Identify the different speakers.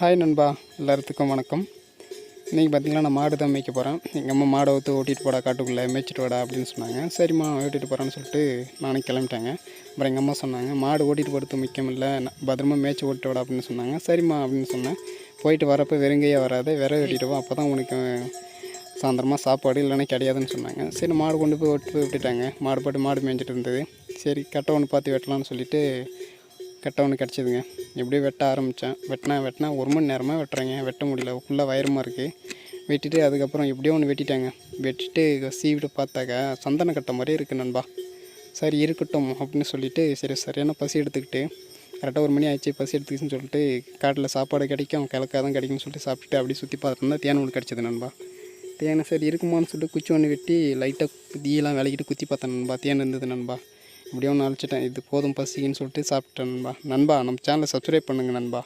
Speaker 1: Hi நண்பா. எல்லாத்துக்கும் வணக்கம். இன்றைக்கி பார்த்தீங்கன்னா நான் மாடு தான் மேய்க்க போகிறேன் எங்கள் அம்மா மாடை ஊற்று ஓட்டிகிட்டு போடா காட்டுக்குள்ளே மேய்ச்சிட்டு வாடா அப்படின்னு சொன்னாங்க. சரிம்மா ஓட்டிகிட்டு போகிறேன்னு சொல்லிட்டு நானே கிளம்பிட்டேங்க. அப்புறம் எங்கள் அம்மா சொன்னாங்க மாடு ஓட்டிகிட்டு போகிறது முக்கியமில்லை பத்திரமா மேய்ச்சி ஓட்டிட்டு வாடா அப்படின்னு சொன்னாங்க. சரிம்மா அப்படின்னு சொன்னேன். போயிட்டு வரப்போ வெறுங்கையாக வராத. விரை வெட்டிட்டு அப்போ தான் உனக்கு சாயந்தரமாக சாப்பாடு இல்லைன்னா கிடையாதுன்னு சொன்னாங்க. சரி மாடு கொண்டு போய் ஓட்டு போய் விட்டுட்டாங்க. மாடு போட்டு மாடு மேய்ஞ்சிட்டு இருந்தது. சரி கட்டை ஒன்று பார்த்து வெட்டலாம்னு சொல்லிட்டு கெட்ட ஒன்று கிடச்சிதுங்க. எப்படியும் வெட்ட ஆரம்பித்தேன் வெட்டினா வெட்டினா ஒரு மணி நேரமாக வெட்டுறேங்க. வெட்ட முடியல. ஃபுல்லாக வயரமாக இருக்குது வெட்டிட்டு அதுக்கப்புறம் எப்படியோ ஒன்று வெட்டிட்டாங்க. வெட்டிட்டு சீவிட்டு பார்த்தாக்கா சந்தன கட்டை மாதிரியே இருக்குது நண்பா. சரி இருக்கட்டும் அப்படின்னு சொல்லிவிட்டு சரி சரியான பசி எடுத்துக்கிட்டு கரெக்டாக ஒரு மணி ஆயிடுச்சு பசி எடுத்துக்கிச்சுன்னு சொல்லிட்டு காட்டில் சாப்பாடு கிடைக்கும் கிழக்காதான் கிடைக்கும்னு சொல்லிட்டு சாப்பிட்டுட்டு அப்படியே சுற்றி பார்த்துட்டு தேன் ஒன்று கிடச்சிது நண்பா. தேனை சரி இருக்குமான்னு சொல்லிட்டு குச்சி ஒன்று வெட்டி லைட்டாக தீயெல்லாம் விளக்கிட்டு குத்தி பார்த்தேன் நண்பா. தேன் இருந்தது நண்பா. முடியாமல் ஒன்று அழைச்சிட்டேன். இது போதும் பசிக்குன்னு சொல்லிட்டு சாப்பிட்டேன் நண்பா. நண்பா நம்ம சேனலை சப்ஸ்கிரைப் பண்ணுங்கள் நண்பா.